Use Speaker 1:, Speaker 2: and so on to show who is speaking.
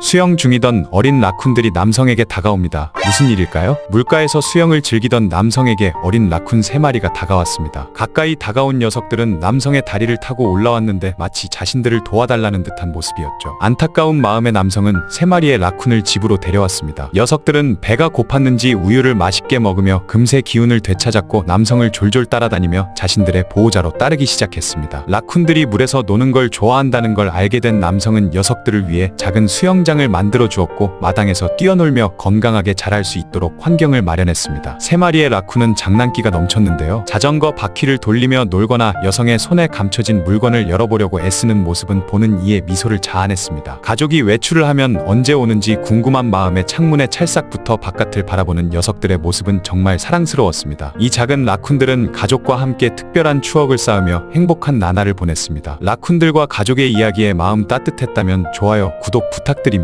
Speaker 1: 수영 중이던 어린 라쿤들이 남성에게 다가옵니다. 무슨 일일까요? 물가에서 수영을 즐기던 남성에게 어린 라쿤 세 마리가 다가왔습니다. 가까이 다가온 녀석들은 남성의 다리를 타고 올라왔는데 마치 자신들을 도와달라는 듯한 모습이었죠. 안타까운 마음의 남성은 세 마리의 라쿤을 집으로 데려왔습니다. 녀석들은 배가 고팠는지 우유를 맛있게 먹으며 금세 기운을 되찾았고 남성을 졸졸 따라다니며 자신들의 보호자로 따르기 시작했습니다. 라쿤들이 물에서 노는 걸 좋아한다는 걸 알게 된 남성은 녀석들을 위해 작은 수영장 을 만들어 주었고 마당에서 뛰어놀며 건강하게 자랄 수 있도록 환경을 마련했습니다. 세 마리의 라쿤은 장난기가 넘쳤는데요. 자전거 바퀴를 돌리며 놀거나 여성의 손에 감춰진 물건을 열어보려고 애쓰는 모습은 보는 이에 미소를 자아냈습니다. 가족이 외출을 하면 언제 오는지 궁금한 마음에 창문에 찰싹부터 바깥을 바라보는 녀석들의 모습은 정말 사랑스러웠습니다. 이 작은 라쿤들은 가족과 함께 특별한 추억을 쌓으며 행복한 나날을 보냈습니다. 라쿤들과 가족의 이야기에 마음 따뜻했다면 좋아요, 구독 부탁드립니다.